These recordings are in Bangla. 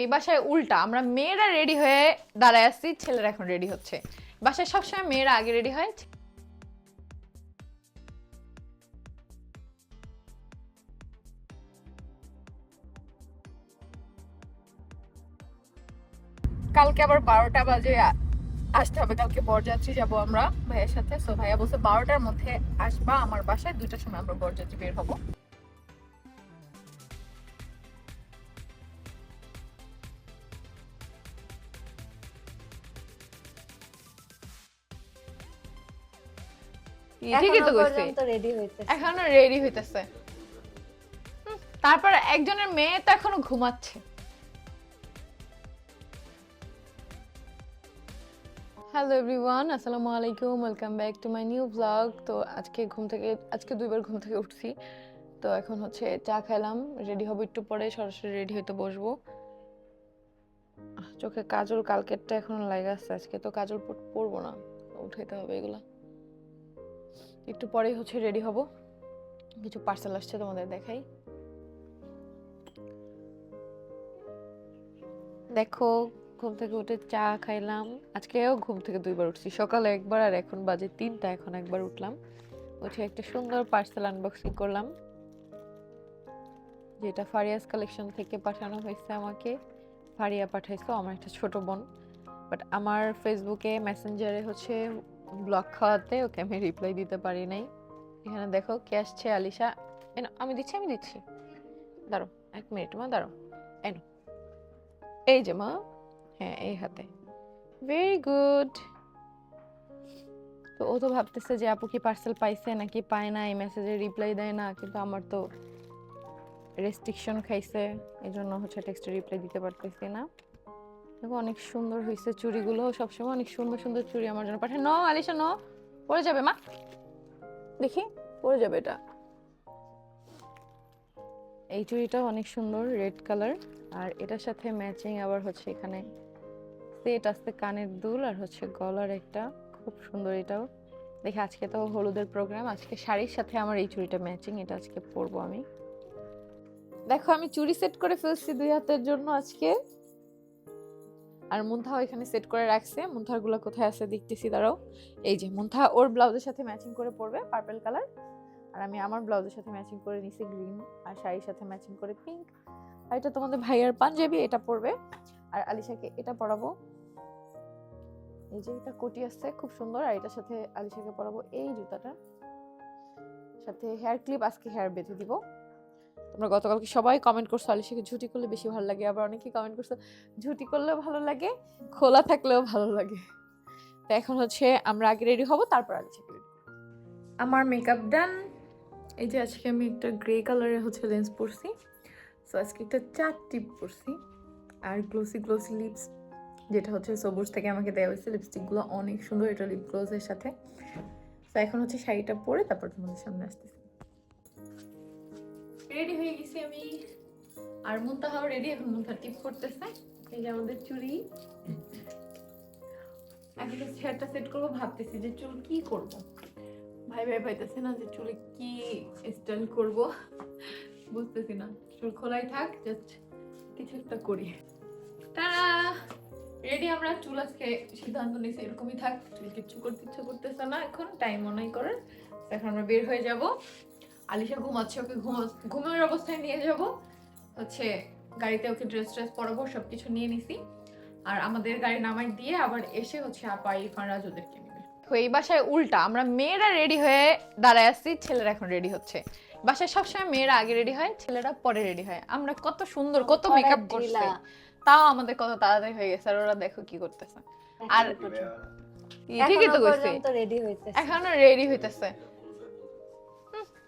এই বাসায় উল্টা, আমরা মেয়েরা রেডি হয়ে দাঁড়ায় আসছি ছেলেরা এখন রেডি হচ্ছে। বাসায় সবসময় মেয়েরা আগে রেডি হয়। কালকে আবার বারোটা বাজে আসতে হবে, কালকে বরযাত্রী যাব আমরা ভাইয়ের সাথে। সো ভাইয়া বলছে বারোটার মধ্যে আসবা আমার বাসায় দুটার সময় আমরা বরযাত্রী বের হব। ঠিকই তো কইছি। এখনও রেডি হইতেছে। তারপর একজনের মেয়ে তো এখনও ঘুমাচ্ছে। হ্যালো এভরিওয়ান আসসালামু আলাইকুম welcome back to my new blog তো আজকে ঘুম থেকে আজকে দুইবার ঘুম থেকে উঠছি। তো এখন হচ্ছে চা খাইলাম রেডি হব একটু পরে সরাসরি রেডি হইতে বসবো। চোখে কাজল কালকেরটা এখন লাগে আসছে আজকে তো কাজল পর- পরবো না উঠাইতে হবে এগুলা। একটু পরেই হচ্ছে রেডি হব। কিছু পার্সেল আসছে তোমাদের দেখাই। দেখো, ঘুম থেকে উঠে চা খাইলাম। আজকেও ঘুম থেকে দুইবার উঠছি। সকালে একবার আর এখন বাজে তিনটা, এখন একবার উঠলাম। উঠে একটা সুন্দর পার্সেল আনবক্সিং করলাম। যেটা ফারিয়াস কালেকশন থেকে পাঠানো হয়েছে আমাকে। ফারিয়া পাঠাইছো আমার একটা ছোট বোন। বাট আমার ফেসবুকে মেসেঞ্জারে হচ্ছে ব্লক খাওয়াতে, ওকে আমি রিপ্লাই দিতে পারি নাই। এখানে দেখো, কে আসছে? আলিশা। এনো আমি দিচ্ছি আমি দিচ্ছি। দাঁড়ো এক মিনিট মা দাঁড়ো এনো এই যে মা হ্যাঁ এই হাতে। ভেরি গুড তো ও তো ভাবতেছে যে আপু কি পার্সেল পাইছে নাকি পায় না এই মেসেজে রিপ্লাই দেয় না, কিন্তু আমার তো রেস্ট্রিকশন খাইছে এই জন্য হচ্ছে টেক্সটে রিপ্লাই দিতে পারতেছি না। দেখো অনেক সুন্দর হয়েছে চুড়িগুলো। সবসময় অনেক সুন্দর সুন্দর চুড়ি আমার জন্য পাঠায়। ন, আলিশা, ন। পড়ে যাবে, মা। দেখি পড়ে যাবে এটা। এই চুড়িটা অনেক সুন্দর, রেড কালার। আর এটার সাথে ম্যাচিং আবার হচ্ছে এখানে সেট আছে, কানের দুল আর হচ্ছে গলার একটা। খুব সুন্দর এটাও। দেখি, আজকে তো হলুদের প্রোগ্রাম আজকে শাড়ির সাথে আমার এই চুড়িটা ম্যাচিং এটা আজকে পরবো আমি। দেখো, আমি চুড়ি সেট করে ফেলছি দুই হাতের জন্য আজকে। আর মুন্থা এখানে সেট করে রাখছে। মুন্থারগুলো কোথায় আছে দেখতেছি, দাঁড়াও। এই যে, মুন্থা ওর ব্লাউজের সাথে ম্যাচিং করে পরবে পার্পল কালার আর আমি আমার ব্লাউজের সাথে ম্যাচিং করে নিছি গ্রিন আর শাড়ির সাথে ম্যাচিং করে পিঙ্ক আর এটা তোমাদের ভাইয়ার পাঞ্জাবি, এটা পরবে। আর আলিশাকে এটা পরাবো। এই যে, এটা কোটি আসছে, খুব সুন্দর। আর এটার সাথে আলিশাকে পরাবো এই জুতাটা। সাথে হেয়ার ক্লিপ আজকে হেয়ার বেঁধে দিব। তোমরা গতকালকে সবাই কমেন্ট করছ, আলিশাকে ঝুটি করলে বেশি ভালো লাগে, আবার অনেকেই কমেন্ট করছ, ঝুটি করলেও ভালো লাগে, খোলা থাকলেও ভালো লাগে। তো এখন হচ্ছে আমরা আগে রেডি হব, তারপর আলিশাকে রেডি আমার মেকআপ ডান এই যে আজকে আমি একটা গ্রে কালারের হচ্ছে লেন্স পরছি। সো আজকে একটা চার টিপ পরছি। আর গ্লোসি গ্লোসি লিপস যেটা হচ্ছে সবুজ থেকে আমাকে দেওয়া হয়েছে লিপস্টিকগুলো অনেক সুন্দর, এটা লিপ গ্লোসের সাথে। তো এখন হচ্ছে শাড়িটা পরে তারপর তোমাদের সামনে আসতেছি। রেডি হয়ে গেছি আমি। আর মুন্তাহাও রেডি এখন মুন্তা টিপ করতেছে। এই যে আমাদের চুড়ি। এখন হেয়ারটা সেট করব, ভাবতেছি যে চুল কি করব। ভাই ভাই পাইতেছে না যে চুলে কি স্টাইল করব। বুঝতেছি না। চুল খোলাই থাক জাস্ট কিছু একটা করি। তারা রেডি আমরা চুল আজকে সিদ্ধান্ত নিয়েছি, এরকমই থাক। চুল কিচ্ছু করতে ইচ্ছে করতেছে না এখন টাইম মনেই করে এখন আমরা বের হয়ে যাব। আলিশা ঘুমাচ্ছে ওকে ঘুমা- ঘুমের অবস্থায় নিয়ে যাব। হচ্ছে গাড়িতে ওকে ড্রেস ট্রেস পরাবো সব কিছু নিয়ে নিছি। আর আমাদের গাড়ি নামাই দিয়ে আবার এসে হচ্ছে আপা ইরফান রাজ ওদেরকে নেবে। এই বাসায় উল্টা আমরা মেয়েরা রেডি হয়ে দাঁড়ায় আসছি ছেলেরা এখন রেডি হচ্ছে। বাসায় সবসময় মেয়েরা আগে রেডি হয় ছেলেরা পরে রেডি হয়। আমরা কত সুন্দর কত মেকআপ করছি। তাও আমাদের কত তাড়াতাড়ি হয়ে গেছে আর ওরা দেখো কি করতেছে। আর ঠিকই তো কইছি। এখনও রেডি হইতেছে।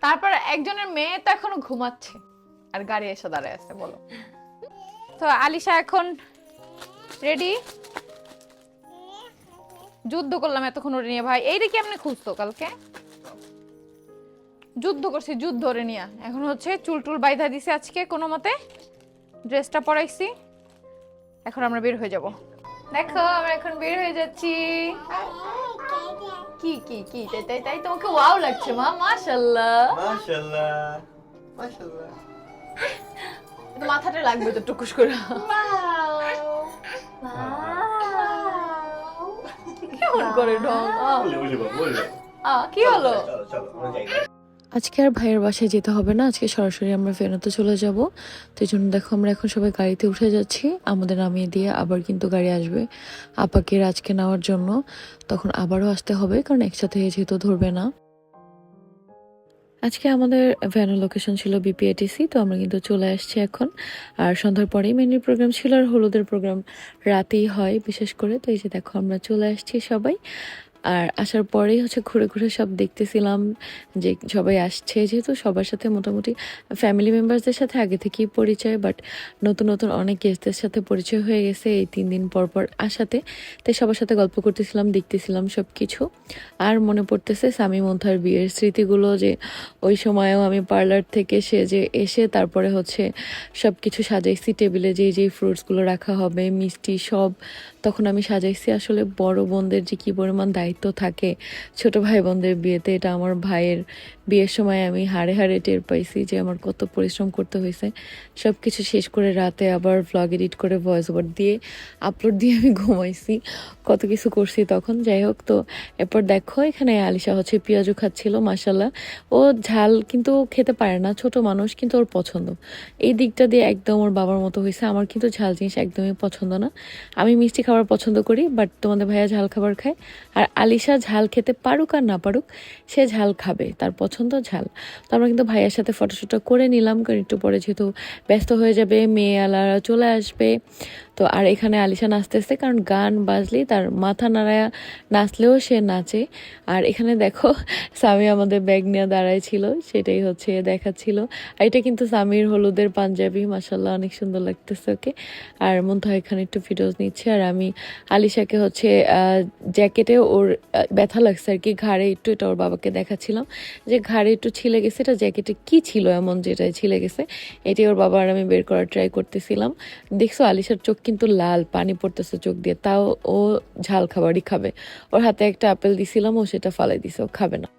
তারপর একজনের মেয়ে তো এখনও ঘুমাচ্ছে। আর গাড়ি এসে দাঁড়ায় আছে, বলো। তো আলিশা এখন রেডি যুদ্ধ করলাম এতক্ষণ ওরে নিয়ে, ভাই। এইটা কি আপনি খুঁজতো কালকে? যুদ্ধ করছি, যুদ্ধ ওরে নিয়ে। এখন হচ্ছে চুল টুল বাইধা দিছে আজকে, কোনো মতে। ড্রেসটা পরাইছি। এখন আমরা বের হয়ে যাব। দেখো, আমরা এখন বের হয়ে যাচ্ছি। কি কি কি তাই তাই তাই তোমাকে ওয়াও লাগছে মা মাশাআল্লাহ মাশাআল্লাহ মাশাআল্লাহ তো মাথাটা লাগবে তো টুকুস করে কেমন করে ঢং আ বলে বলে বলে বাবা। কি হলো চলো চলো আমরা যাই আজকে আর ভাইয়ের বাসায় যেতে হবে না, আজকে সরাসরি আমরা ফেরতে চলে যাব। তো জন্য দেখো আমরা এখন সবাই গাড়িতে উঠে যাচ্ছি, আমাদের নামিয়ে দিয়ে আবার কিন্তু গাড়ি আসবে আপাকে আজকে নেওয়ার জন্য। তখন আবারও আসতে হবে, কারণ একসাথে যেহেতু ধরবে না। আজকে আমাদের ভ্যানের লোকেশন ছিল বিপিএটিসি তো আমরা কিন্তু চলে আসছি এখন। আর সন্ধ্যার পরেই মেনুর প্রোগ্রাম ছিল আর হলুদের প্রোগ্রাম রাতেই হয় বিশেষ করে। তো এই যে দেখো আমরা চলে আসছি সবাই। আর আসার পরেই হচ্ছে ঘুরে ঘুরে সব দেখতেছিলাম যে সবাই আসছে। যেহেতু সবার সাথে মোটামুটি ফ্যামিলি মেম্বারসদের সাথে আগে থেকেই পরিচয় বাট নতুন নতুন অনেক গেস্টদের সাথে পরিচয় হয়ে গেছে এই তিন দিন পর পর আসাতে। তাই সবার সাথে গল্প করতেছিলাম, দেখতেছিলাম সব কিছু আর মনে পড়তেছে স্বামী মন্থার বিয়ের স্মৃতিগুলো যে ওই সময়ও আমি পার্লার থেকে সে যে এসে তারপরে হচ্ছে সব কিছু সাজাইছি টেবিলে যে যে ফ্রুটসগুলো রাখা হবে, মিষ্টি সব তখন আমি সাজাইছি আসলে বড় বোনদের যে কি পরিমাণ দায়িত্ব থাকে, ছোট ভাই বোনদের বিয়েতে, এটা আমার ভাইয়ের বিয়ের সময় আমি হাড়ে হাড়ে টের পাইছি যে আমার কত পরিশ্রম করতে হয়েছে সব কিছু শেষ করে রাতে আবার ভ্লগ এডিট করে ভয়েস ওভার দিয়ে আপলোড দিয়ে আমি ঘুমাইছি। কত কিছু করছি তখন, যাই হোক তো, এরপর দেখো এখানে আলিশা হচ্ছে পেঁয়াজু খাচ্ছিল মাসাল্লাহ ও ঝাল কিন্তু খেতে পারে না, ছোট মানুষ কিন্তু ওর পছন্দ। এই দিকটা দিয়ে একদম ওর বাবার মতো হয়েছে আমার কিন্তু ঝাল জিনিস একদমই পছন্দ না। আমি মিষ্টি খাবার পছন্দ করি বাট তোমাদের ভাইয়া ঝাল খাবার খায়। আর আলিশা ঝাল খেতে পারুক আর না পারুক, সে ঝাল খাবে, তার পছন্দ ঝাল। তো আমরা কিন্তু ভাইয়ার সাথে ফটোশ্যুটটা করে নিলাম, কারণ একটু পরে যেহেতু ব্যস্ত হয়ে যাবে মেয়ে আলারা চলে আসবে। তো আর এখানে আলিশা নাচতেছে, কারণ গান বাজলেই তার মাথা নাড়ায়া নাচলেও সে নাচে। আর এখানে দেখো স্বামী আমাদের ব্যাগ নিয়ে দাঁড়ায় ছিল, সেটাই হচ্ছে দেখাচ্ছিল। আর এটা কিন্তু স্বামীর হলুদের পাঞ্জাবি মাসাল্লাহ অনেক সুন্দর লাগতেছে, ওকে? আর মন্থা এখানে একটু ভিডিওস নিচ্ছে, আর আমি আলিশাকে হচ্ছে জ্যাকেটে ওর ব্যথা লাগছে আর কি, ঘাড়ে একটু এটা ওর বাবাকে দেখাচ্ছিলাম যে ঘাড়ে একটু ছিলে গেছে, এটা জ্যাকেটে কি ছিল এমন যেটা ছিলে গেছে এটি ওর বাবা আর আমি বের করার ট্রাই করতেছিলাম। দেখছ আলিশার চোখ কিন্তু লাল, পানি পড়তেছে চোখ দিয়ে, তাও ও ঝাল খাবারই খাবে। ওর হাতে একটা আপেল দিছিলাম, ও সেটা ফালাই দিছে, ও খাবে না।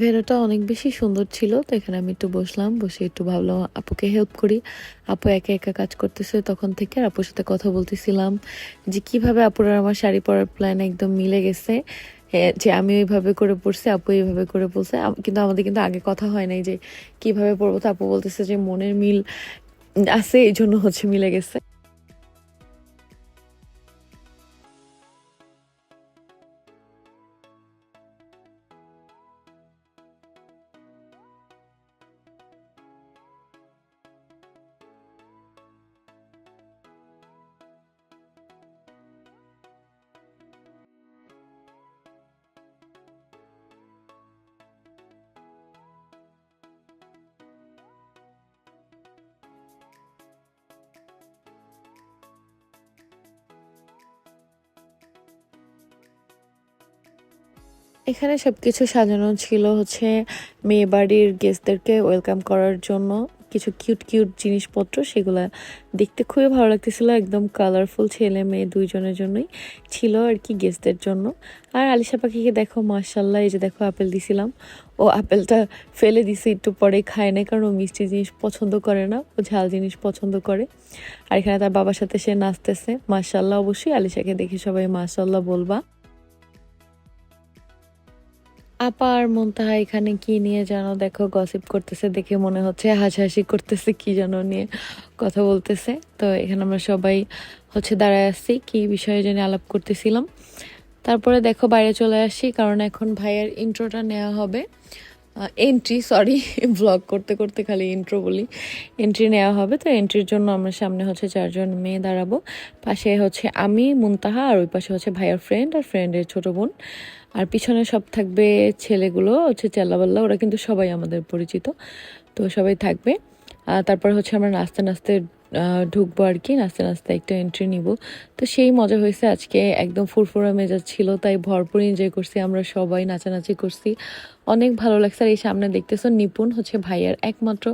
ভেনুটা অনেক বেশি সুন্দর ছিল, তো এখানে আমি একটু বসলাম, বসে একটু ভাবলাম, আপুকে হেল্প করি। আপু একা একা কাজ করতেছে, তখন থেকে আর আপুর সাথে কথা বলতেছিলাম যে, কীভাবে আপুর আমার শাড়ি পরার প্ল্যান একদম মিলে গেছে? যে আমি ওইভাবে করে পড়ছি, আপু এইভাবে করে পড়ছে কিন্তু আমাদের কিন্তু আগে কথা হয় নাই যে কীভাবে পড়ব, তো আপু বলতেছে যে মনের মিল আছে এই জন্য হচ্ছে মিলে গেছে। এখানে সবকিছু সাজানো ছিল হচ্ছে মেয়ে বাড়ির গেস্টদেরকে ওয়েলকাম করার জন্য। কিছু কিউট কিউট জিনিসপত্র সেগুলা দেখতে খুবই ভালো লাগতেছিল। একদম কালারফুল ছেলে মেয়ে দুইজনের জন্যই ছিল আর কি গেস্টদের জন্য। আর আলিশা পাখিকে দেখো মার্শাল্লাহ এই যে দেখো আপেল দিছিলাম। ও আপেলটা ফেলে দিছে, একটু পরে খায় না কারণ ও মিষ্টি জিনিস পছন্দ করে না। ও ঝাল জিনিস পছন্দ করে। আর এখানে তার বাবার সাথে সে নাচতেছে। মার্শাল্লাহ অবশ্যই আলিশাকে দেখে সবাই মার্শাল্লাহ বলবা। আপা আর মুনতাহা এখানে কি নিয়ে যেন দেখো গসিপ করতেছে, দেখে মনে হচ্ছে হাসাহাসি করতেছে, কি যেন নিয়ে কথা বলতেছে। তো এখানে আমরা সবাই হচ্ছে দাঁড়ায় আসছি কি বিষয়ে যেন আলাপ করতেছিলাম। তারপরে দেখো বাইরে চলে আসি কারণ এখন ভাইয়ের ইন্ট্রোটা নেওয়া হবে। এন্ট্রি সরি ব্লগ করতে করতে খালি ইন্ট্রো বলি। এন্ট্রি নেওয়া হবে, তো এন্ট্রির জন্য আমরা সামনে হচ্ছে চারজন মেয়ে দাঁড়াবো। পাশে হচ্ছে আমি, মুনতাহা, আর ওই পাশে হচ্ছে ভাইয়ার ফ্রেন্ড আর ফ্রেন্ডের ছোট বোন। আর পিছনে সব থাকবে ছেলেগুলো, হচ্ছে চেল্লাবাল্লা, ওরা কিন্তু সবাই আমাদের পরিচিত। তো সবাই থাকবে। তারপর হচ্ছে আমরা নাচতে নাচতে ঢুকবো আর কি, নাচতে নাচতে একটা এন্ট্রি নিব। তো সেই মজা হয়েছে আজকে, একদম ফুরফুরা মেজাজ ছিল, তাই ভরপুর এনজয় করছি, আমরা সবাই নাচানাচি করছি। অনেক ভালো লাগছে। আর এই সামনে দেখতেছো নিপুণ হচ্ছে ভাইয়ার একমাত্র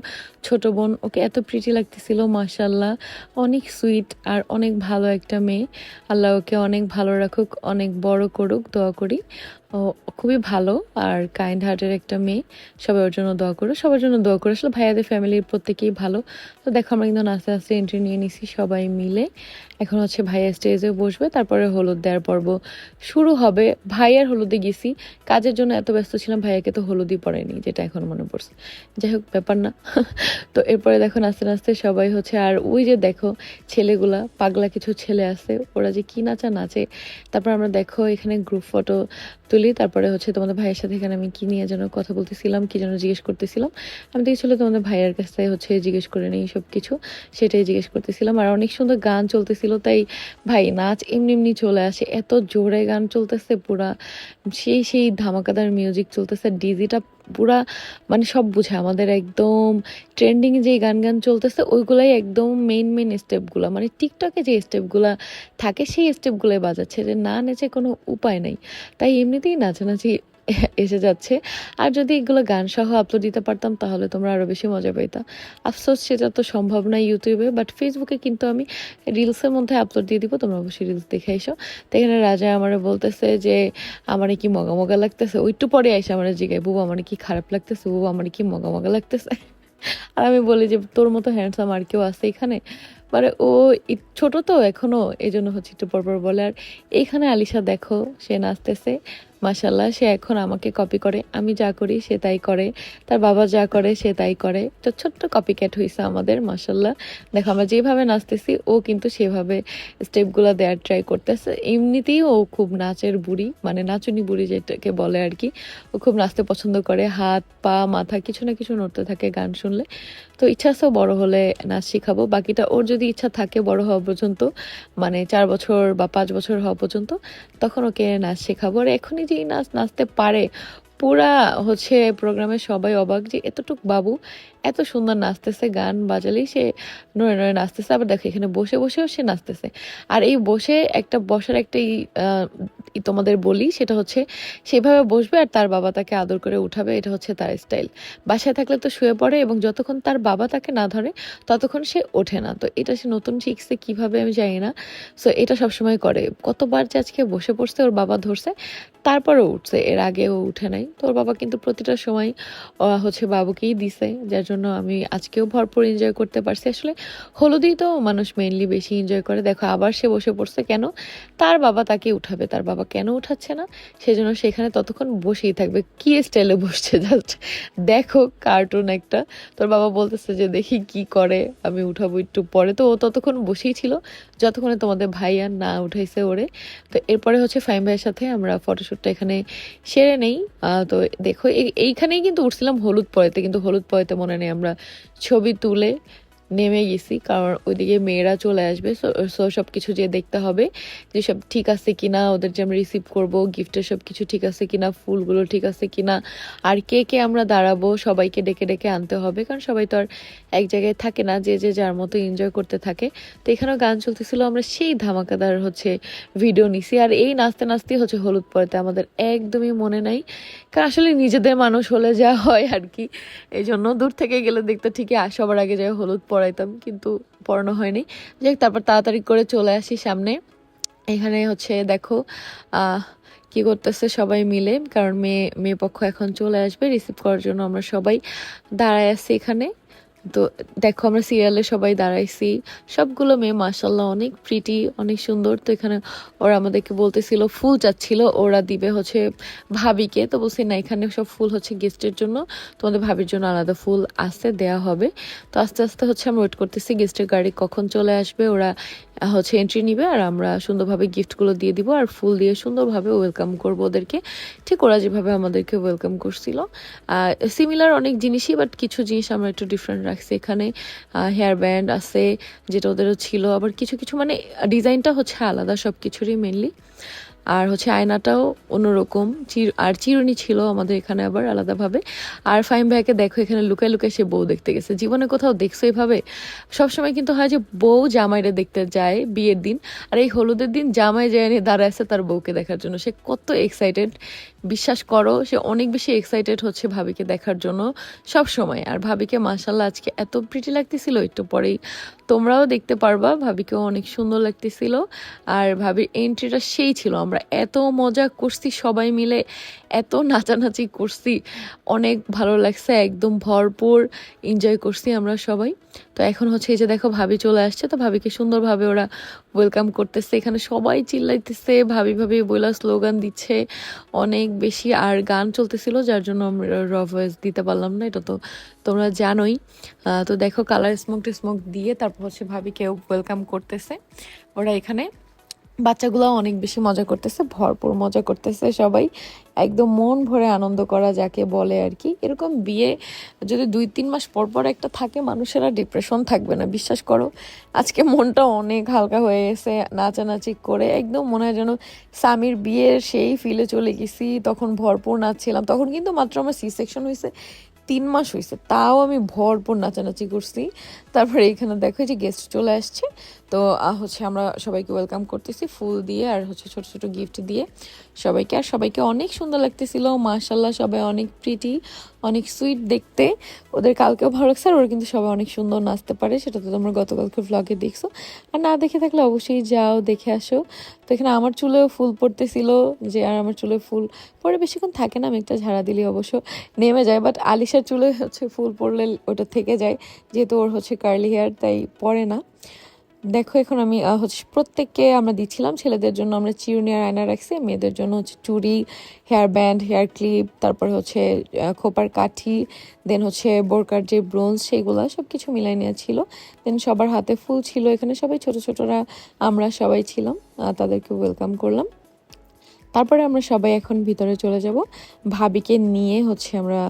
ছোট বোন। ওকে এত প্রিটি লাগতেছিল মাসাল্লাহ অনেক সুইট আর অনেক ভালো একটা মেয়ে। আল্লাহ ওকে অনেক ভালো রাখুক, অনেক বড় করুক, দোয়া করি। খুবই ভালো আর কাইন্ড হার্টের একটা মেয়ে। সবাই ওর জন্য দোয়া করো। সবার জন্য দোয়া করো আসলে ভাইয়াদের ফ্যামিলির প্রত্যেকেই ভালো। তো দেখো, আমরা কিন্তু আস্তে আস্তে এন্ট্রি নিয়ে নিছি সবাই মিলে। এখন হচ্ছে ভাইয়া স্টেজে বসবে, তারপরে হলুদ দেওয়ার পর্ব শুরু হবে। ভাইয়ার হলুদে গেছি। কাজের জন্য এত ব্যস্ত ছিলাম, ভাইয়াকে তো হলুদই পড়েনি যেটা এখন মনে পড়ছে। যাই হোক, ব্যাপার না। তো এরপরে দেখো আস্তে আস্তে সবাই হচ্ছে, আর ওই যে দেখো, ছেলেগুলা, পাগলা কিছু ছেলে আছে, ওরা যে কি নাচা নাচে। তারপর আমরা দেখো, এখানে গ্রুপ ফটো তারপরে হচ্ছে তোমাদের ভাইয়ের সাথে এখানে আমি কি নিয়ে যেন কথা বলতেছিলাম, কি যেন জিজ্ঞেস করতেছিলাম। আমি দেখছিলাম তোমাদের ভাইয়ের কাছ থেকে হচ্ছে জিজ্ঞেস করে নিই সব কিছু সেটাই জিজ্ঞেস করতেছিলাম। আর অনেক সুন্দর গান চলতেছিল, তাই ভাই নাচ এমনি এমনি চলে আসে, এত জোরে গান চলতেছে, পুরা সেই সেই ধামাকাদার মিউজিক চলতেছে ডিজিটা পুরা মানে সব বুঝে। আমাদের একদম ট্রেন্ডিং যে গান গান চলতেছে, ওইগুলাই একদম মেইন মেইন স্টেপগুলো মানে টিকটকে যে স্টেপগুলো থাকে, সেই স্টেপগুলোই বাজাচ্ছে যে না নেচে কোনো উপায় নেই। তাই এমনিতেই নাচানাচি এসে যাচ্ছে। আর যদি এগুলো গান সহ আপলোড দিতে পারতাম, তাহলে তোমরা আরও বেশি মজা পেতাম আফসোস, সেটা তো সম্ভব না ইউটিউবে বাট ফেসবুকে কিন্তু আমি রিলসের মধ্যে আপলোড দিয়ে দিব, তোমরা অবশ্যই রিলস দেখে এসো। তো এখানে রাজা আমার বলতেছে যে, আমার কি মগা মগা লাগতেছে? ওইটু পরে আইসে আমার জিগায়, বুবু, আমার কি খারাপ লাগতেছে? বুবু, আমার কি মগা মগা লাগতেছে? আর আমি বলি যে, তোর মতো হ্যান্ডসাম আর কেউ আছে এখানে? মানে ও ছোট তো এখনও এই জন্য হচ্ছে একটু পরপর বলে। আর এইখানে আলিশা দেখো, সে নাচতেছে। মাসাল্লাহ সে এখন আমাকে কপি করে। আমি যা করি সে তাই করে। তার বাবা যা করে সে তাই করে। তো ছোট্ট কপি ক্যাট হয়েছে আমাদের মাসাল্লাহ দেখো আমরা যেভাবে নাচতেছি, ও কিন্তু সেভাবে স্টেপগুলো দেওয়ার ট্রাই করতেছে। এমনিতেই ও খুব নাচের বুড়ি মানে নাচুনি বুড়ি যেটাকে বলে আর কি। ও খুব নাচতে পছন্দ করে। হাত, পা, মাথা, কিছু না কিছু নড়তে থাকে গান শুনলে। তো ইচ্ছা আছে বড় হলে নাচ শিখাবো। বাকিটা ওর যদি ইচ্ছা থাকে বড় হওয়া পর্যন্ত মানে চার বছর বা পাঁচ বছর হওয়া পর্যন্ত, তখন ওকে নাচ শেখাবো। আর এখনই যেই নাচ, নাচতে পারে, পুরা হচ্ছে প্রোগ্রামে সবাই অবাক যে এতটুক বাবু এত সুন্দর নাচতেছে, গান বাজালেই সে নড়ে নড়ে নাচতেছে, আবার দেখো এখানে বসে বসেও সে নাচতেছে। আর এই বসে একটা বসার একটা তোমাদের বলি, সেটা হচ্ছে সেভাবে বসবে আর তার বাবা তাকে আদর করে উঠাবে, এটা হচ্ছে তার স্টাইল বাসায় থাকলে তো শুয়ে পড়ে এবং যতক্ষণ তার বাবা তাকে না ধরে, ততক্ষণ সে ওঠে না। তো এটা সে নতুন শিখছে কীভাবে আমি জানি না। সো এটা সবসময় করে। কতবার যে আজকে বসে পড়ছে, ওর বাবা ধরছে তারপরে উঠছে, এর আগেও উঠে নাই। তো ওর বাবা কিন্তু প্রতিটা সময় হচ্ছে বাবুকেই দিছে, যার জন্য আমি আজকেও ভরপুর এনজয় করতে পারছি। আসলে হলুদেই তো মানুষ মেইনলি বেশি এনজয় করে। দেখো, আবার সে বসে পড়ছে কেন? তার বাবা তাকে উঠাবে, তার বাবা কেন উঠাচ্ছে না? সেজন্য সেখানে ততক্ষণ বসেই থাকবে। কি স্টাইলে বসছে? জাস্ট দেখো কার্টুন একটা। তোর বাবা বলতেছে যে, দেখি কি করে, আমি উঠাবো একটু পরে। তো ও ততক্ষণ বসেই ছিল, যতক্ষণে তোমাদের ভাই আর না উঠাইছে ওরে। তো এরপরে হচ্ছে ফাইম ভাইয়ের সাথে আমরা ফটোশ্যুটটা এখানে সেরে নেই। তো দেখো, এই- এইখানেই কিন্তু উঠছিলাম হলুদ পরেতে কিন্তু হলুদ পরেতে মনে নেই আমরা ছবি তুলে নেমে গেছি, কারণ ওইদিকে মেয়েরা চলে আসবে। সো সব কিছু যে দেখতে হবে যে সব ঠিক আছে কিনা, ওদের যে আমরা রিসিভ করব গিফটের সব কিছু ঠিক আছে কিনা, ফুলগুলো ঠিক আছে কিনা, আর কে কে আমরা দাঁড়াবো সবাইকে ডেকে ডেকে আনতে হবে, কারণ সবাই তো আর এক জায়গায় থাকে না, যে যে যার মতো এনজয় করতে থাকে। তো এখানেও গান চলতেছিল, আমরা সেই ধামাকাদার হচ্ছে ভিডিও নিছি, আর এই নাচতে নাচতেই হচ্ছে হলুদ পড়তে আমাদের একদমই মনে নাই, কারণ আসলে নিজেদের মানুষ হলে যা হয় আর কি এই জন্য দূর থেকে গেলে দেখতে ঠিকই সবার আগে যায় হলুদ পরাইতাম কিন্তু পড়ানো হয়নি। যাই তারপর তাড়াতাড়ি করে চলে আসি সামনে। এখানে হচ্ছে, দেখো কি করতেছে সবাই মিলে, কারণ মেয়ে মেয়ে পক্ষ এখন চলে আসবে রিসিভ করার জন্য আমরা সবাই দাঁড়ায় আছি এখানে। তো দেখো আমরা সিরিয়ালে সবাই দাঁড়াইছি। সবগুলো মেয়ে মাসাল্লাহ অনেক প্রিটি অনেক সুন্দর। তো এখানে ওরা আমাদেরকে বলতেছিল, ফুল চাচ্ছিল, ওরা দিবে হচ্ছে ভাবিকে। তো বলছি, না, এখানে সব ফুল হচ্ছে গেস্টের জন্য। তোমাদের ভাবির জন্য আলাদা ফুল আসতে দেয়া হবে। তো আস্তে আস্তে হচ্ছে আমরা ওয়েট করতেছি গেস্টের গাড়ি কখন চলে আসবে, ওরা হচ্ছে এন্ট্রি নিবে আর আমরা সুন্দরভাবে গিফটগুলো দিয়ে দিব আর ফুল দিয়ে সুন্দরভাবে ওয়েলকাম করব ওদেরকে। ঠিক ওরা যেভাবে আমাদেরকে ওয়েলকাম করছিল। সিমিলার অনেক জিনিসই বাট কিছু জিনিস আমরা একটু ডিফারেন্ট রাখছি। এখানে হেয়ার ব্যান্ড আছে, যেটা ওদেরও ছিল। আবার কিছু কিছু মানে ডিজাইনটা হচ্ছে আলাদা সব কিছুরই মেনলি আর হচ্ছে আয়নাটাও অন্যরকম। চির আর চিরুনি ছিল আমাদের এখানে আবার আলাদাভাবে। আর ফাইম ভাইকে দেখো, এখানে লুকায় লুকায় সে বউ দেখতে গেছে। জীবনে কোথাও দেখছ এইভাবে সবসময় কিন্তু হয় যে বউ জামাইরে দেখতে যায় বিয়ের দিন। আর এই হলুদের দিন জামাই যায়নি দাঁড়ায় আছে তার বউকে দেখার জন্য। সে কত এক্সাইটেড বিশ্বাস করো, সে অনেক বেশি এক্সাইটেড হচ্ছে ভাবিকে দেখার জন্য সব সময়। আর ভাবিকে মাসাল্লাহ আজকে এত প্রিটি লাগতেছিল, একটু পরেই। তোমরাও দেখতে পারবা ভাবিকেও অনেক সুন্দর লাগতেছিল। আর ভাবির এন্ট্রিটা সেই ছিল, আমরা এত মজা করছি সবাই মিলে, এত নাচানাচি করছি, অনেক ভালো লাগছে, একদম ভরপুর এনজয় করছি আমরা সবাই। তো এখন হচ্ছে এই যে দেখো ভাবি চলে আসছে, তো ভাবিকে সুন্দরভাবে ওরা ওয়েলকাম করতেছে, এখানে সবাই চিল্লাইতেছে, ভাবি ভাবি বইলা স্লোগান দিচ্ছে, অনেক বেশি আর গান চলতেছিল, যার জন্য আমরা র ভয়েস দিতে পারলাম না, এটা তো তোমরা জানোই। তো দেখো কালার স্মোক স্মোক দিয়ে তারপর হচ্ছে ভাবি কেউ ওয়েলকাম করতেছে। ওরা এখানে বাচ্চাগুলো অনেক বেশি মজা করতেছে, ভরপুর মজা করতেছে সবাই। একদম মন ভরে আনন্দ করা যাকে বলে আর কি। এরকম বিয়ে যদি দুই তিন মাস পর পর একটা থাকে, মানুষেরা ডিপ্রেশন থাকবে না, বিশ্বাস করো। আজকে মনটা অনেক হালকা হয়ে গেছে, নাচানাচি করে একদম মনে হয় যেন স্বামীর বিয়ের সেই ফিলে চলে গেছি, তখন ভরপুর নাচছিলাম, তখন কিন্তু মাত্র আমার সি সেকশন হয়েছে তিন মাস হয়েছে তাও আমি ভরপুর নাচানাচি করছি। তারপরে এখানে দেখো যে গেস্ট চলে আসছে। তো হচ্ছে আমরা সবাইকে ওয়েলকাম করতেছি ফুল দিয়ে আর হচ্ছে ছোট ছোট গিফট দিয়ে সবাইকে। আর সবাইকে অনেক সুন্দর লাগতেছিল মাশাল্লাহ সবাই অনেক প্রিটি অনেক সুইট দেখতে। ওদের কালকেও ভালো লাগছে, আর ওরা কিন্তু সবাই অনেক সুন্দর নাচতে পারে, সেটা তো তোমরা গতকালকে ভ্লগে দেখছ। আর না দেখে থাকলে অবশ্যই যাও, দেখে আসো। তো এখানে আমার চুলেও ফুল পড়তেছিল, যে আর আমার চুলে ফুল পরে বেশিক্ষণ থাকে না, আমি একটা ঝাড়া দিলে অবশ্য নেমে যায়। বাট আলিশার চুলে হচ্ছে ফুল পড়লে ওটা থেকে যায়, যেহেতু ওর হচ্ছে কার্লি হেয়ার তাই পড়ে না। দেখো, এখন আমি হচ্ছে প্রত্যেককে আমরা দিচ্ছিলাম। ছেলেদের জন্য আমরা চিরুনি আর আয়না রাখছি মেয়েদের জন্য হচ্ছে চুরি হেয়ার ব্যান্ড হেয়ার ক্লিপ তারপরে হচ্ছে খোপার কাঠি দেন হচ্ছে বোরকার যে ব্রোঞ্জ সেগুলো সব কিছু মিলাই নেওয়া ছিল। দেন সবার হাতে ফুল ছিল। এখানে সবাই ছোট ছোটরা, আমরা সবাই ছিলাম তাদেরকে ওয়েলকাম করলাম। তারপরে আমরা সবাই এখন ভিতরে চলে যাব। ভাবিকে নিয়ে হচ্ছে আমরা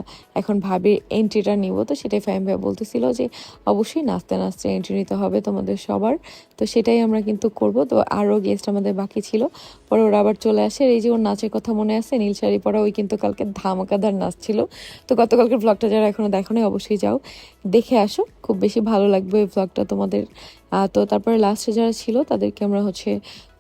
এখন ভাবির এন্ট্রিটা নিব। তো সেটাই ফাইম ভাই বলতেছিল যে, অবশ্যই নাচতে নাচতে এন্ট্রি নিতে হবে তোমাদের সবার। তো সেটাই আমরা কিন্তু করব। তো আরও গেস্ট আমাদের বাকি ছিল। পরে ওরা আবার চলে আসে। এই যে ওর নাচের কথা মনে আছে, নীল শাড়ি পরা ওই কিন্তু কালকে ধামাকাদার নাচ ছিল। তো গতকালকের ব্লগটা যারা এখনও দেখো নাই, অবশ্যই যাও, দেখে আসো। খুব বেশি ভালো লাগবে ওই ব্লগটা তোমাদের। তো তারপরে লাস্টে যারা ছিল, তাদেরকে আমরা হচ্ছে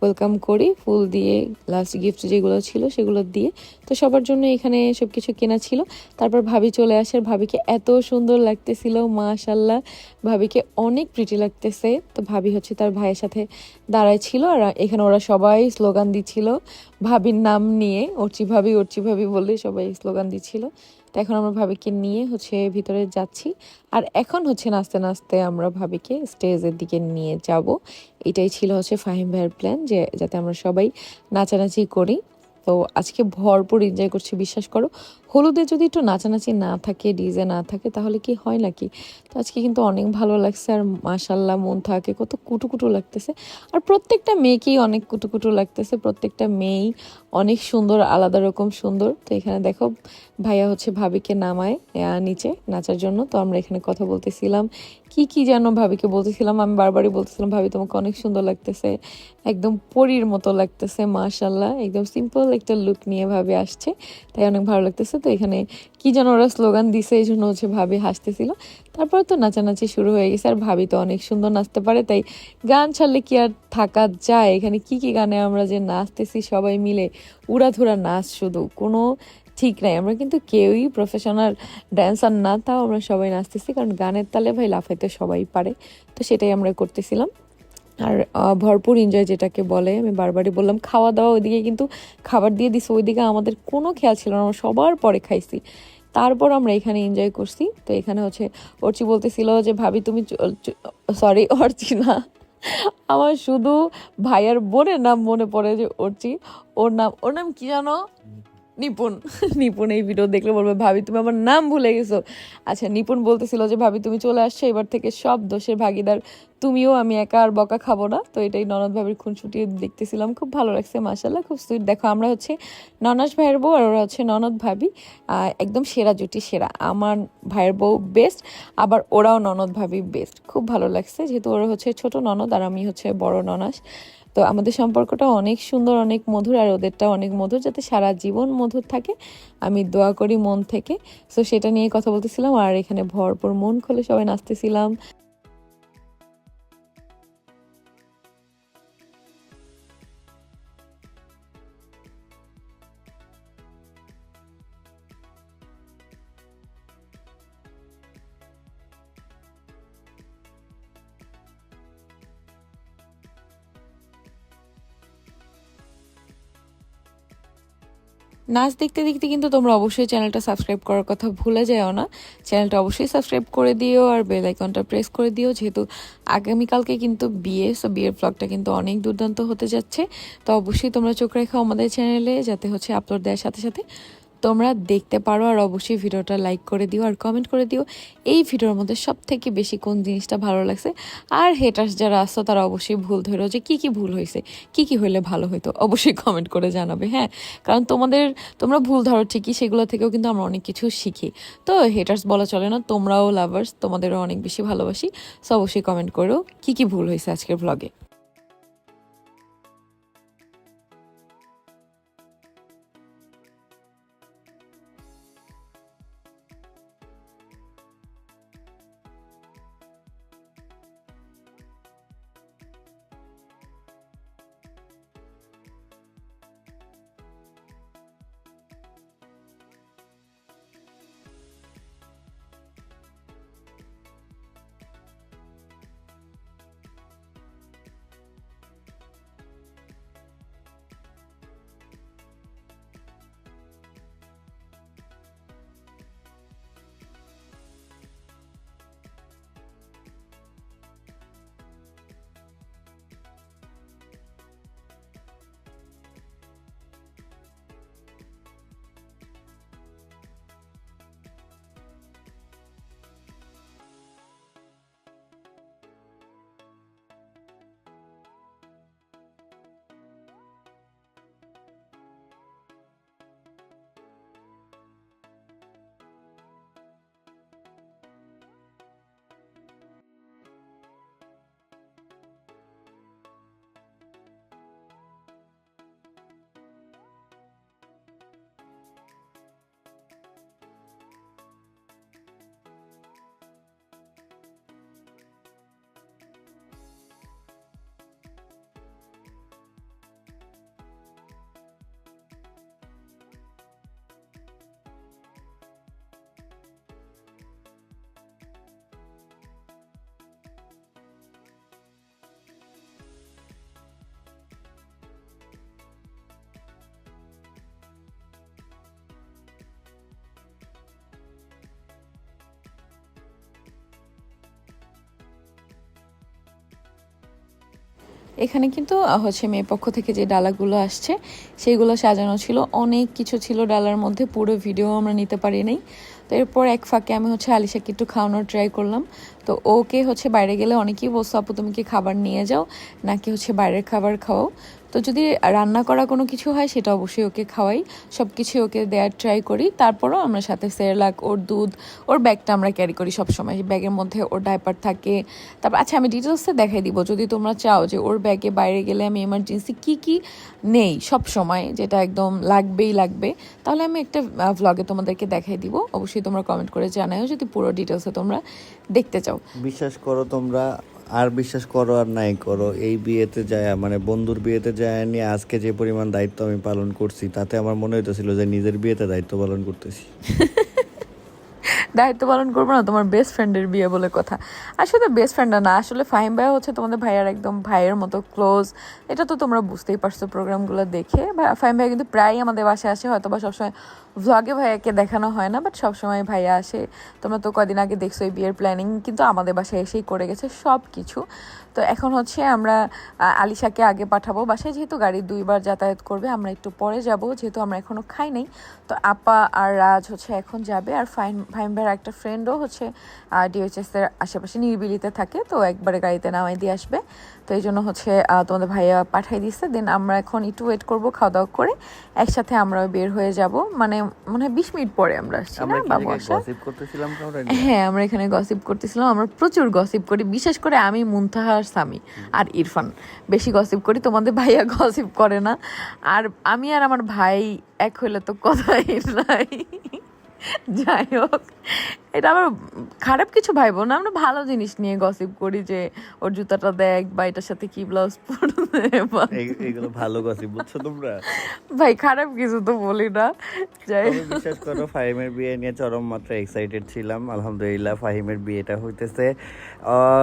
ওয়েলকাম করি, ফুল দিয়ে লাস্ট গিফট যেগুলো ছিল সেগুলো দিয়ে। তো সবার জন্য এখানে সব কিছু কেনা ছিল। তারপর ভাবি চলে আসে ভাবিকে এত সুন্দর লাগতেছিল মাশাল্লাহ ভাবিকে অনেক প্রিটি লাগতেছে। তো ভাবি হচ্ছে তার ভাইয়ের সাথে দাঁড়ায় ছিল, আর এখানে ওরা সবাই স্লোগান দিচ্ছিল, ভাবির নাম নিয়ে, অর্চি ভাবি অর্চি ভাবি বলে সবাই স্লোগান দিচ্ছিল। তো এখন আমরা ভাবিকে নিয়ে হচ্ছে ভিতরে যাচ্ছি। আর এখন হচ্ছে নাচতে নাচতে আমরা ভাবিকে স্টেজের দিকে নিয়ে যাব। এটাই ছিল হচ্ছে ফাহিম ভাইয়ের প্ল্যান যে যাতে আমরা সবাই নাচানাচি করি। তো আজকে ভরপুর এনজয় করছি, বিশ্বাস করো। হলুদে যদি একটু নাচানাচি না থাকে ডিজে না থাকে, তাহলে কি হয় নাকি? তো আজকে কিন্তু অনেক ভালো লাগছে আর মাশাল্লাহ মন থাকে, কত কুটুকুটু লাগতেছে। আর প্রত্যেকটা মেয়েকেই অনেক কুটুকুটু লাগতেছে, প্রত্যেকটা মেয়েই অনেক সুন্দর, আলাদা রকম সুন্দর। তো এখানে দেখো, ভাইয়া হচ্ছে ভাবিকে নামায় নিচে নাচার জন্য। তো আমরা এখানে কথা বলতেছিলাম। কি কি যেন ভাবিকে বলতেছিলাম, আমি বারবারই বলতেছিলাম, ভাবি, তোমাকে অনেক সুন্দর লাগতেছে, একদম পরীর মতো লাগতেছে মাশাল্লাহ একদম সিম্পল একটা লুক নিয়ে ভাবি আসছে, তাই অনেক ভালো লাগতেছে। তো এখানে কি যেন ওরা স্লোগান দিছে, এই জন্য হচ্ছে ভাবি হাসতেছিল। তারপর তো নাচানাচি শুরু হয়ে গেছে, আর ভাবি তো অনেক সুন্দর নাচতে পারে, তাই গান ছাড়লে কি আর থাকা যায়? এখানে কি কি গানে আমরা যে নাচতেছি, সবাই মিলে উড়াধুরা নাচ শুধু, কোনো ঠিক নাই। আমরা কিন্তু কেউই প্রফেশনাল ড্যান্সার না, তাও আমরা সবাই নাচতেছি, কারণ গানের তালে ভাই লাফাইতে সবাই পারে। তো সেটাই আমরা করতেছিলাম। আর ভরপুর এনজয় যেটাকে বলে, আমি বারবারই বললাম, খাওয়া দাওয়া ওইদিকে কিন্তু খাবার দিয়ে দিছে। ওইদিকে আমাদের কোনো খেয়াল ছিল না, আমরা সবার পরে খাইছি। তারপর আমরা এখানে এনজয় করছি। তো এখানে হচ্ছে অর্চি বলতেছিল যে, ভাবি, তুমি সরি অর্চি না। আমার শুধু ভাইয়ার বোনের নাম মনে পড়ে যে, অর্চি। ওর নাম ওর নাম কি জানো? নিপুণ নিপুণ এই ভিডিও দেখলে বলবে, ভাবি, তুমি আমার নাম ভুলে গেছো। আচ্ছা নিপুণ বলতেছিল যে, ভাবি, তুমি চলে আসছো, এবার থেকে সব দোষের ভাগিদার তুমিও আমি একা আর বকা খাব না। তো এটাই ননদ ভাবির খুনসুটি দেখতেছিলাম, খুব ভালো লাগছে মাসাল্লাহ খুব সুইট দেখো, আমরা হচ্ছে ননাস ভাইয়ের বউ আর ওরা হচ্ছে ননদ ভাবি। একদম সেরা জুটি, সেরা। আমার ভাইয়ের বউ বেস্ট আবার ওরাও ননদ ভাবি বেস্ট খুব ভালো লাগছে, যেহেতু ওরা হচ্ছে ছোট ননদ আর আমি হচ্ছে বড় ননাস। তো আমাদের সম্পর্কটা অনেক সুন্দর, অনেক মধুর, আর ওদেরটা অনেক মধুর যাতে সারা জীবন মধুর থাকে। আমি দোয়া করি মন থেকে। সো সেটা নিয়ে কথা বলতেছিলাম, আর এখানে ভরপুর মন খুলে সবাই নাচতেছিলাম। নাচ দেখতে দেখতে কিন্তু তোমরা অবশ্যই চ্যানেলটা সাবস্ক্রাইব করার কথা ভুলে যাও না। চ্যানেলটা অবশ্যই সাবস্ক্রাইব করে দিও আর বেল আইকনটা প্রেস করে দিও, যেহেতু আগামীকালকে কিন্তু বিয়ে সো বিয়ের ব্লগটা কিন্তু অনেক দুর্দান্ত হতে যাচ্ছে। তো অবশ্যই তোমরা চোখ রেখো আমাদের চ্যানেলে, যাতে হচ্ছে আপলোড দেওয়ার সাথে সাথে। তোমরা দেখতে পারো আর অবশ্যই ভিডিওটা লাইক করে দিও আর কমেন্ট করে দিও। এই ভিডিওর মধ্যে সব থেকে বেশি কোন জিনিসটা ভালো লাগছে? আর হেটার্স যারা আসছো তারা অবশ্যই ভুল ধরো যে কি কি ভুল হয়েছে, কি কি হইলে ভালো হইতো, অবশ্যই কমেন্ট করে জানাবে হ্যাঁ? কারণ তোমাদের, তোমরা ভুল ধরো ঠিকই, সেগুলো থেকেও কিন্তু আমরা অনেক কিছু শিখি। তো হেটার্স বলা চলে না, তোমরাও লাভার্স তোমাদেরও অনেক বেশি ভালোবাসি। সো অবশ্যই কমেন্ট করো কি কি ভুল হয়েছে আজকের ব্লগে এখানে কিন্তু হচ্ছে মেয়ে পক্ষ থেকে যে ডালাগুলো আসছে, সেইগুলো সাজানো ছিল। অনেক কিছু ছিল ডালার মধ্যে, পুরো ভিডিও আমরা নিতে পারি নাই। তো এরপর এক ফাঁকে আমি হচ্ছে আলিশাকে একটু খাওয়ানোর ট্রাই করলাম। তো ওকে হচ্ছে বাইরে গেলে অনেকেই বলছো, আপু, তুমি কি খাবার নিয়ে যাও নাকি হচ্ছে বাইরের খাবার খাও? তো যদি রান্না করা কোনো কিছু হয়, সেটা অবশ্যই ওকে খাওয়াই। সব কিছু ওকে দেওয়ার ট্রাই করি। তারপরও আমরা সাথে সেরলাক, ওর দুধ, ওর ব্যাগটা আমরা ক্যারি করি সবসময়। ব্যাগের মধ্যে ওর ডাইপার থাকে। তারপর আচ্ছা আমি ডিটেলসে দেখাই দিব। যদি তোমরা চাও যে ওর ব্যাগে বাইরে গেলে আমি এমার্জেন্সি কি কি নেই সব সময় যেটা একদম লাগবেই লাগবে, তাহলে আমি একটা ভ্লগে তোমাদেরকে দেখাই দিব। অবশ্যই তোমরা কমেন্ট করে জানাও যদি পুরো ডিটেলসে তোমরা দেখতে চাও। বিশ্বাস করো তোমরা, আর বিশ্বাস করো আর নাই করো। এই বিয়েতে যায় মানে বন্ধুর বিয়েতে যায় নিয়ে আজকে যে পরিমাণ দায়িত্ব আমি পালন করছি, তাতে আমার মনে হইতেছিল যে নিজের বিয়েতে দায়িত্ব পালন করতেছি। দায়িত্ব পালন করব না, তোমার বেস্ট ফ্রেন্ডের বিয়ে বলে কথা। আসলে বেস্ট ফ্রেন্ড না, আসলে ফাহিম ভাই হচ্ছে তোমাদের ভাইয়ার একদম ভাইয়ের মতো ক্লোজ এটা তো তোমরা বুঝতেই পারছ প্রোগ্রামগুলো দেখে। ভাই- ফাহিম ভাইয়া কিন্তু প্রায়ই আমাদের বাসায় আসে হয়তো বা সবসময় ভ্লগে ভাইয়াকে দেখানো হয় না বাট সবসময় ভাইয়া আসে। তোমরা তো কদিন আগে দেখছ এই বিয়ের প্ল্যানিং কিন্তু আমাদের বাসায় এসেই করে গেছে সব কিছু তো এখন হচ্ছে আমরা আলিশাকে আগে পাঠাবো। বাসায় যেহেতু গাড়ি দুইবার যাতায়াত করবে, আমরা একটু পরে যাব, যেহেতু আমরা এখনও খাই নাই। তো আপা আর রাজ হচ্ছে এখন যাবে, আর ফাইন ফাইম ভাইয়ের একটা ফ্রেন্ডও হচ্ছে ডিএইচএস এর আশেপাশে নিরিবিলিতে থাকে, তো একবারে গাড়িতে নামাই দিয়ে আসবে। তো এই জন্য হচ্ছে তোমাদের ভাইয়া পাঠাই দিচ্ছে দেন আমরা এখন একটু ওয়েট করব খাওয়া দাওয়া করে। একসাথে আমরা বের হয়ে যাব। মানে মনে হয় বিশ মিনিট পরে আমরা আসছি না বাবু আসা হ্যাঁ আমরা এখানে গসিপ করতেছিলাম। আমরা প্রচুর গসিপ করি বিশেষ করে আমি মুনতাহা আর সামি আর ইরফান। বেশি গসিপ করি তোমাদের ভাইয়া গসিপ করে না। আর আমি আর আমার ভাই এক হইলে তো কথাই নাই। যাই হোক এটা আমার খারাপ কিছু ভাইবো না আমরা ভালো জিনিস নিয়ে গসিপ করি যে ওর জুতাটা দেখ বা এটার সাথে কি ব্লাউজ পরবে এই- এইগুলো ভালো গসিপ বুঝছ তোমরা? ভাই খারাপ কিছু তো বলি না যাই বিশ্বাস করো ফাহিমের বিয়ে নিয়ে চরম মাত্রা এক্সাইটেড ছিলাম আলহামদুলিল্লাহ ফাহিমের বিয়েটা হইতেছে।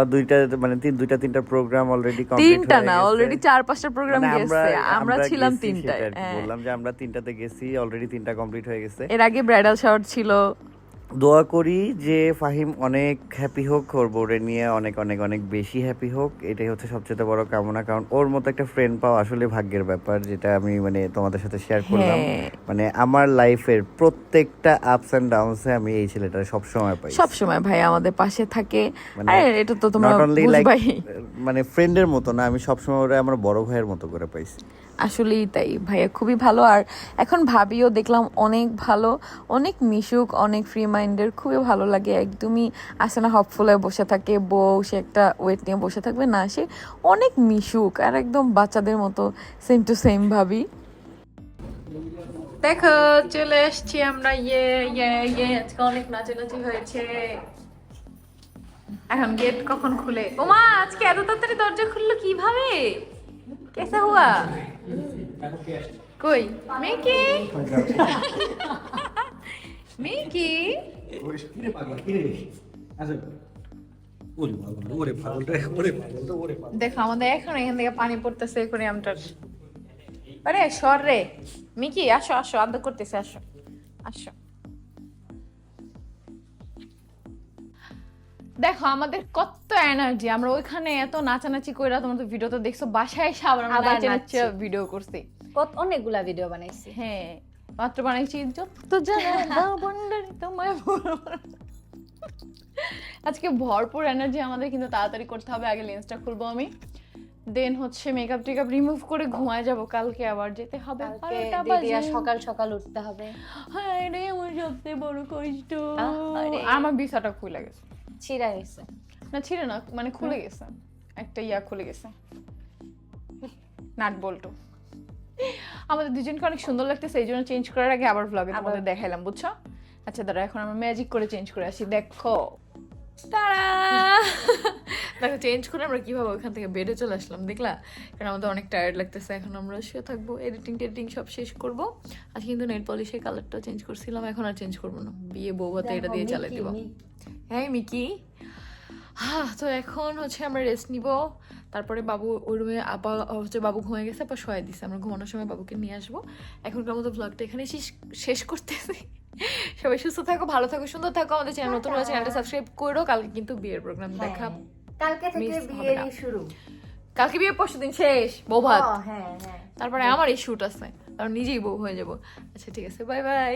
দুইটা মানে তিন দুইটা তিনটা প্রোগ্রাম অলরেডি কমপ্লিট তিনটা না অলরেডি চার পাঁচটা প্রোগ্রাম মানে গেছে আমরা ছিলাম তিনটায় হ্যাঁ। বললাম যে আমরা তিনটাতে গেছি অলরেডি তিনটা কমপ্লিট হয়ে গেছে। এর আগে ব্রাইডাল শাওয়ার ছিল। দোয়া করি যে ফাহিম অনেক হ্যাপি হোক ওর বোর্ডে নিয়ে অনেক অনেক অনেক বেশি হ্যাপি হোক। এটাই হচ্ছে সবচেয়ে বড় কামনা কারণ ওর মতো একটা ফ্রেন্ড পাওয়া আসলে ভাগ্যের ব্যাপার যেটা আমি মানে তোমাদের সাথে শেয়ার করলাম। হ্যাঁ। মানে আমার লাইফের প্রত্যেকটা আপস অ্যান্ড ডাউনসে আমি এই ছেলেটা সব সময় পাই। সব সময় ভাই আমাদের পাশে থাকে। মানে আরে এটা তো তোমরা বুঝবাই। মানে ফ্রেন্ডের মতো না আমি সবসময় ওরা আমার বড় ভাইয়ের মতো করে পাইছি। আসলেই তাই। ভাইয়া খুবই ভালো। আর এখন ভাবিও দেখলাম অনেক ভালো, অনেক মিশুক, অনেক ফ্রি মাইন্ডের খুবই ভালো লাগে। একদমই আসে না হপফুল বসে থাকে, বউ, সে একটা ওয়েট নিয়ে বসে থাকবে। না, সে অনেক মিশুক আর একদম বাচ্চাদের মতো সেম টু সেম ভাবি। দেখো, চলে এসছি আমরা। ইয়ে ইয়ে ইয়ে আজকে অনেক নাচানাচি হয়েছে। এখন গেট কখন খুলে? ওমা, আজকে এত তাড়াতাড়ি দরজা খুললো কীভাবে? কেসা হুয়া? কই? মিকি মিকি দেখো, আমাদের এখন এখান থেকে পানি পড়তেছে আমটার আরে, সর রে। মিকি, আসো আসো, আদর করতেছে, আসো আসো। দেখো আমাদের কত এনার্জি আমরা ওইখানে এত নাচানাচি কইরা তোমরা তো ভিডিও তো দেখছ বাসায় এসে আবার আমরা নাচানাচি ভিডিও করছি। কত অনেকগুলা ভিডিও বানাইছি। হ্যাঁ মাত্র বানাইছি যত জানা দাও বন্ডারি তোমায় আজকে ভরপুর এনার্জি আমাদের কিন্তু তাড়াতাড়ি করতে হবে আগে লেন্সটা খুলবো আমি। দেন হচ্ছে মেকআপ টেকআপ রিমুভ করে ঘুমায় যাব কালকে আবার যেতে হবে। সকাল সকাল উঠতে হবে। হায় রে আমার সবচেয়ে বড় কষ্ট। আমার বিছাটা খুলে গেছে। ছিঁড়া গেছে। না ছিল না মানে খুলে গেছে। একটা ইয়া খুলে গেছে। নাট বল্টু। আমাদের দুজনকে অনেক সুন্দর লাগতেছে এই জন্য চেঞ্জ করার আগে আবার ভ্লগে তোমাদের দেখাইলাম বুঝছ? আচ্ছা দাঁড়া এখন আমরা ম্যাজিক করে চেঞ্জ করে আসি। দেখো। তারা! দেখো চেঞ্জ করে আমরা কীভাবে ওখান থেকে বেডে চলে আসলাম দেখলা? কারণ আমাদের অনেক টায়ার্ড লাগতেছে এখন আমরা শুয়ে থাকব এডিটিং টেডিটিং সব শেষ করব। আজ কিন্তু নেল পলিশের কালারটাও চেঞ্জ করছিলাম এখন আর চেঞ্জ করব না। বিয়ে বউ ভাতে এটা দিয়ে চালাই দিব। হ্যাঁ মিকি। হ্যাঁ তো এখন হচ্ছে আমরা রেস্ট নিব। তারপরে বাবু ওই রুমে আপা হচ্ছে বাবু ঘুমিয়ে গেছে আপা শোয়া দিছে। আমরা ঘুমানোর সময় বাবুকে নিয়ে আসব। এখনকার মতো ব্লগটা এখানে শেষ শেষ করতেছি। সবাই সুস্থ থাকো ভালো থাকো সুন্দর থাকো। আমাদের চ্যানেল নতুন হয়েছে চ্যানেলটা সাবস্ক্রাইব করো। কালকে কিন্তু বিয়ের প্রোগ্রাম দেখা কালকে থেকে বিয়ের শুরু। কালকে বিয়ে পরশু দিন শেষ বউ ভাত। হ্যাঁ হ্যাঁ। তারপরে আমার এই শুট আছে। কারণ নিজেই বউ হয়ে যাব। আচ্ছা ঠিক আছে বাই বাই